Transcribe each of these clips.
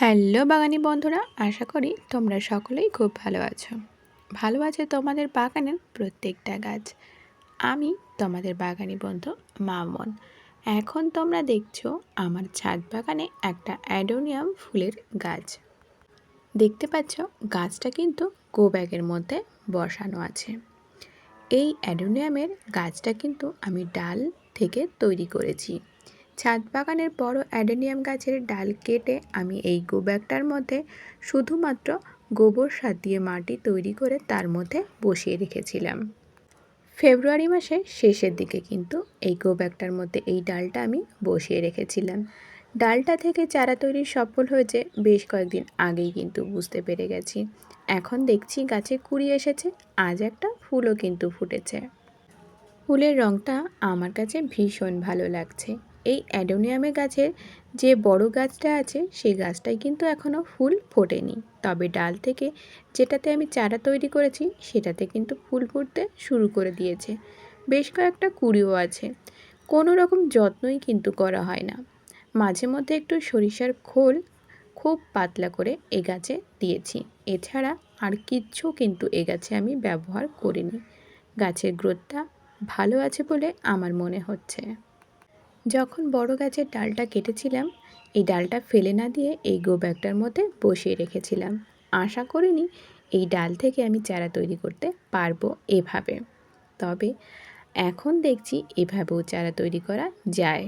Hello বাগানি বন্ধুরা, আশা করি তোমরা সকলেই খুব ভালো আছো। ভালো আছে তোমাদের বাগানের প্রত্যেকটা গাছ। আমি তোমাদের বাগানি বন্ধু মামন। এখন তোমরা দেখছ আমার ছাদ বাগানে একটা অ্যাডোনিয়াম ফুলের গাছ। দেখতে পাচ্ছ, গাছটা কিন্তু গো ব্যাগের মধ্যে বসানো আছে। এই অ্যাডোনিয়ামের গাছটা কিন্তু আমি ডাল থেকে তৈরি করেছি। ছাদ বাগানের বড় অ্যাডেনিয়াম গাছের ডাল কেটে আমি এই গো ব্যাগটার মধ্যে শুধুমাত্র গোবর সার দিয়ে মাটি তৈরি করে তার মধ্যে বসিয়ে রেখেছিলাম। ফেব্রুয়ারি মাসের শেষের দিকে কিন্তু এই গো ব্যাগটার মধ্যে এই ডালটা আমি বসিয়ে রেখেছিলাম। ডালটা থেকে চারা তৈরি সফল হয়েছে বেশ কয়েকদিন আগেই কিন্তু বুঝতে পেরে গেছি। এখন দেখছি গাছে কুড়ি এসেছে, আজ একটা ফুলও কিন্তু ফুটেছে। ফুলের রঙটা আমার কাছে ভীষণ ভালো লাগছে। এই অ্যাডোনিয়ামে গাছের যে বড় গাছটা আছে, সেই গাছটাই কিন্তু এখনও ফুল ফোটেনি। তবে ডাল থেকে যেটাতে আমি চারা তৈরি করেছি, সেটাতে কিন্তু ফুল ফুটতে শুরু করে দিয়েছে। বেশ কয়েকটা কুড়িও আছে। কোনো রকম যত্নই কিন্তু করা হয় না। মাঝে মধ্যে একটু সরিষার খোল খুব পাতলা করে এ গাছে দিয়েছি। এছাড়া আর কিচ্ছু কিন্তু এ গাছে আমি ব্যবহার করিনি। গাছের গ্রোথটা ভালো আছে বলে আমার মনে হচ্ছে। যখন বড় গাছের ডালটা কেটেছিলাম, এই ডালটা ফেলে না দিয়ে এই গো ব্যাগটার মধ্যে বসিয়ে রেখেছিলাম। আশা করিনি এই ডাল থেকে আমি চারা তৈরি করতে পারব এভাবে। তবে এখন দেখছি এভাবেও চারা তৈরি করা যায়।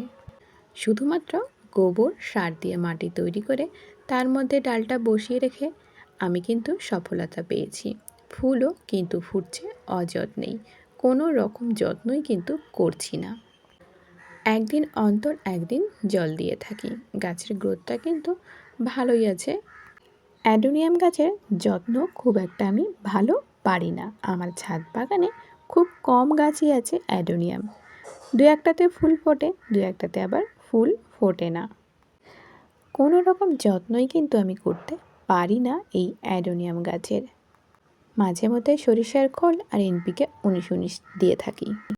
শুধুমাত্র গোবর, সার দিয়ে মাটি তৈরি করে তার মধ্যে ডালটা বসিয়ে রেখে আমি কিন্তু সফলতা পেয়েছি। ফুলও কিন্তু ফুটছে অযত্নেই। কোনো রকম যত্নই কিন্তু করছি না। একদিন অন্তর একদিন জল দিয়ে থাকি। গাছের গ্রোথটা কিন্তু ভালোই আছে। অ্যাডোনিয়াম গাছের যত্ন খুব একটা আমি ভালো পারি না। আমার ছাদ বাগানে খুব কম গাছই আছে অ্যাডোনিয়াম। দু একটাতে ফুল ফোটে, দু একটাতে আবার ফুল ফোটে না। কোনো রকম যত্নই কিন্তু আমি করতে পারি না এই অ্যাডোনিয়াম গাছের। মাঝে মধ্যে সরিষার খোল আর এনপিকে উনিশ উনিশ দিয়ে থাকি।